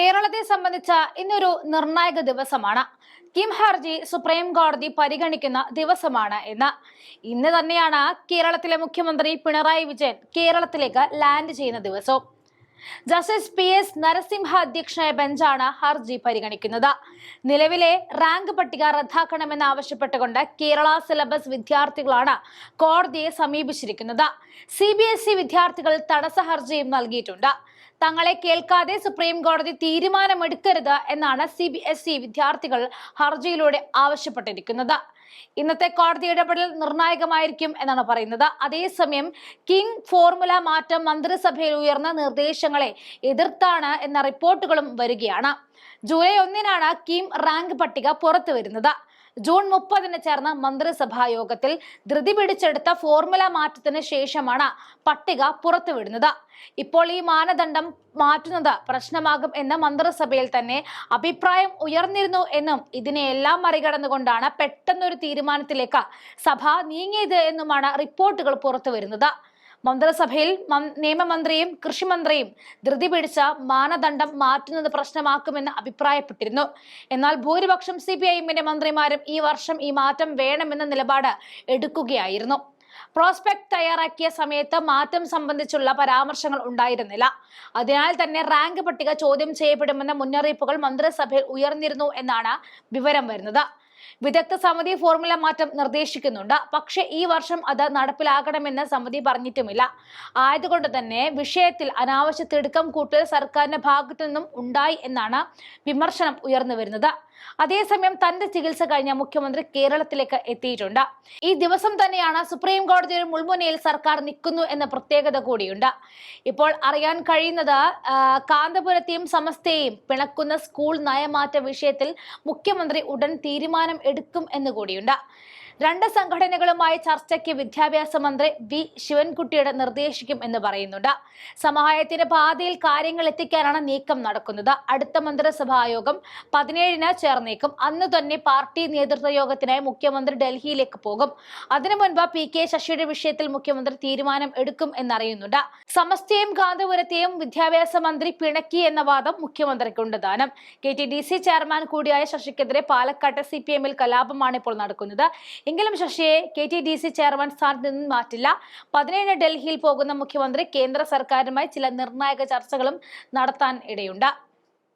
കേരളത്തെ സംബന്ധിച്ച ഇന്നൊരു നിർണായക ദിവസമാണ്. കിം ഹർജി സുപ്രീം കോടതി പരിഗണിക്കുന്ന ദിവസമാണ് എന്ന്. ഇന്ന് തന്നെയാണ് കേരളത്തിലെ മുഖ്യമന്ത്രി പിണറായി വിജയൻ കേരളത്തിലേക്ക് ലാൻഡ് ചെയ്യുന്ന ദിവസവും. ജസ്റ്റിസ് പി എസ് നരസിംഹ അധ്യക്ഷനായ ബെഞ്ചാണ് ഹർജി പരിഗണിക്കുന്നത്. നിലവിലെ റാങ്ക് പട്ടിക റദ്ദാക്കണമെന്ന് ആവശ്യപ്പെട്ടുകൊണ്ട് കേരള സിലബസ് വിദ്യാർത്ഥികളാണ് കോടതിയെ സമീപിച്ചിരിക്കുന്നത്. സി ബി എസ് ഇ വിദ്യാർത്ഥികൾ തടസ്സ ഹർജിയും നൽകിയിട്ടുണ്ട്. തങ്ങളെ കേൾക്കാതെ സുപ്രീം കോടതി തീരുമാനമെടുക്കരുത് എന്നാണ് സി ബി എസ് ഇ വിദ്യാർത്ഥികൾ ഹർജിയിലൂടെ ആവശ്യപ്പെട്ടിരിക്കുന്നത്. ഇന്നത്തെ കോടതി ഇടപെടൽ നിർണായകമായിരിക്കും എന്നാണ് പറയുന്നത്. അതേസമയം കിങ് ഫോർമുല മാറ്റം മന്ത്രിസഭയിൽ ഉയർന്ന നിർദ്ദേശങ്ങളെ എതിർത്താണ് എന്ന റിപ്പോർട്ടുകളും വരികയാണ്. ജൂലൈ ഒന്നിനാണ് കിം റാങ്ക് പട്ടിക പുറത്തു വരുന്നത് ജൂൺ മുപ്പതിന് ചേർന്ന മന്ത്രിസഭാ യോഗത്തിൽ ധൃതി പിടിച്ചെടുത്ത ഫോർമുല മാറ്റത്തിന് ശേഷമാണ് പട്ടിക പുറത്തുവിടുന്നത്. ഇപ്പോൾ ഈ മാനദണ്ഡം മാറ്റുന്നത് പ്രശ്നമാകും എന്ന മന്ത്രിസഭയിൽ തന്നെ അഭിപ്രായം ഉയർന്നിരുന്നു എന്നും ഇതിനെയെല്ലാം മറികടന്നുകൊണ്ടാണ് പെട്ടെന്നൊരു തീരുമാനത്തിലേക്ക് സഭ നീങ്ങിയത് എന്നുമാണ് റിപ്പോർട്ടുകൾ പുറത്തു വരുന്നത് മന്ത്രിസഭയിൽ നിയമമന്ത്രിയും കൃഷിമന്ത്രിയും ധൃതി പിടിച്ച മാനദണ്ഡം മാറ്റുന്നത് പ്രശ്നമാക്കുമെന്ന് അഭിപ്രായപ്പെട്ടിരുന്നു. എന്നാൽ ഭൂരിപക്ഷം സി പി ഐഎമ്മിന്റെ മന്ത്രിമാരും ഈ വർഷം ഈ മാറ്റം വേണമെന്ന നിലപാട് എടുക്കുകയായിരുന്നു. പ്രോസ്പെക്ട് തയ്യാറാക്കിയ സമയത്ത് മാറ്റം സംബന്ധിച്ചുള്ള പരാമർശങ്ങൾ ഉണ്ടായിരുന്നില്ല. അതിനാൽ തന്നെ റാങ്ക് പട്ടിക ചോദ്യം ചെയ്യപ്പെടുമെന്ന മുന്നറിയിപ്പുകൾ മന്ത്രിസഭയിൽ ഉയർന്നിരുന്നു എന്നാണ് വിവരം വരുന്നത്. വിദഗ്ധ സമിതി ഫോർമുല മാറ്റം നിർദ്ദേശിക്കുന്നുണ്ട്. പക്ഷേ ഈ വർഷം അത് നടപ്പിലാകണമെന്ന് സമിതി പറഞ്ഞിട്ടുമില്ല. ആയതുകൊണ്ട് തന്നെ വിഷയത്തിൽ അനാവശ്യ തിടുക്കം കൂട്ടൽ സർക്കാരിന്റെ ഭാഗത്തു നിന്നും ഉണ്ടായി എന്നാണ് വിമർശനം ഉയർന്നു വരുന്നത്. അതേസമയം തന്റെ ചികിത്സ കഴിഞ്ഞ മുഖ്യമന്ത്രി കേരളത്തിലേക്ക് എത്തിയിട്ടുണ്ട്. ഈ ദിവസം തന്നെയാണ് സുപ്രീം കോടതിയുടെ മുൾമുനയിൽ സർക്കാർ നിൽക്കുന്നു എന്ന പ്രത്യേകത കൂടിയുണ്ട്. ഇപ്പോൾ അറിയാൻ കഴിയുന്നത് കാന്തപുരത്തെയും സമസ്തയെയും പിണക്കുന്ന സ്കൂൾ നയമാറ്റ വിഷയത്തിൽ മുഖ്യമന്ത്രി ഉടൻ തീരുമാനം എടുക്കും എന്ന് കൂടിയുണ്ട്. രണ്ട് സംഘടനകളുമായി ചർച്ചയ്ക്ക് വിദ്യാഭ്യാസ മന്ത്രി വി. ശിവൻകുട്ടിയുടെ നിർദ്ദേശിക്കും എന്ന് പറയുന്നുണ്ട്. സമാഹയത്തിന്റെ പാതയിൽ കാര്യങ്ങൾ എത്തിക്കാനാണ് നീക്കം നടക്കുന്നത്. അടുത്ത മന്ത്രിസഭായോഗം പതിനേഴിന് ചേർന്നേക്കും. അന്ന് തന്നെ പാർട്ടി നേതൃത്വ യോഗത്തിനായി മുഖ്യമന്ത്രി ഡൽഹിയിലേക്ക് പോകും. അതിനു മുൻപ് പി. കെ. ശശിയുടെ വിഷയത്തിൽ മുഖ്യമന്ത്രി തീരുമാനം എടുക്കും എന്നറിയുന്നുണ്ട്. സമസ്തയും കാന്തപുരത്തെയും വിദ്യാഭ്യാസ മന്ത്രി പിണക്കി എന്ന വാദം മുഖ്യമന്ത്രിക്കുണ്ട് ദാനം K. T. D. C chairman കൂടിയായ ശശിക്കെതിരെ പാലക്കാട്ട് സി പി എമ്മിൽ കലാപമാണ് ഇപ്പോൾ നടക്കുന്നത്. എങ്കിലും ശശിയെ K T D C chairman സ്ഥാനത്ത് നിന്നും മാറ്റില്ല. പതിനേഴ് ഡൽഹിയിൽ പോകുന്ന മുഖ്യമന്ത്രി കേന്ദ്ര സർക്കാരുമായി ചില നിർണായക ചർച്ചകളും നടത്താൻ ഇടയുണ്ട്.